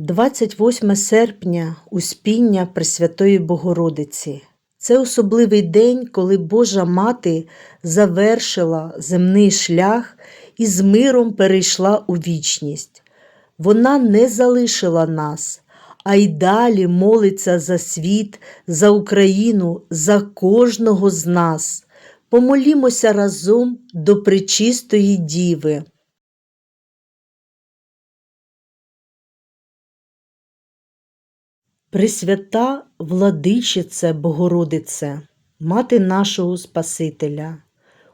28 серпня Успіння Пресвятої Богородиці. Це особливий день, коли Божа Мати завершила земний шлях і з миром перейшла у вічність. Вона не залишила нас, а й далі молиться за світ, за Україну, за кожного з нас. Помолімося разом до Пречистої Діви. Пресвята владичице Богородице, Мати нашого Спасителя,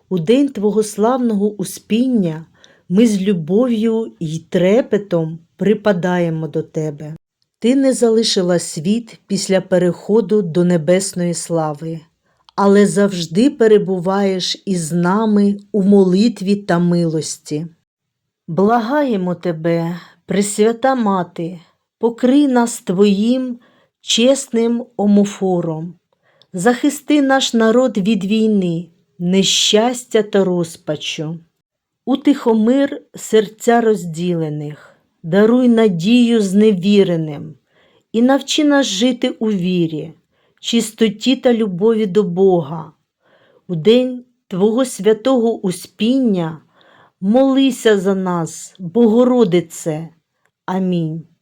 у день Твого славного успіння ми з любов'ю й трепетом припадаємо до Тебе. Ти не залишила світ після переходу до небесної слави, але завжди перебуваєш із нами у молитві та милості. Благаємо Тебе, Пресвята Мати, покрий нас Твоїм чесним омофором, захисти наш народ від війни, нещастя та розпачу. Утихомир серця розділених, даруй надію зневіреним і навчи нас жити у вірі, чистоті та любові до Бога. У день Твого святого Успіння молися за нас, Богородице. Амінь.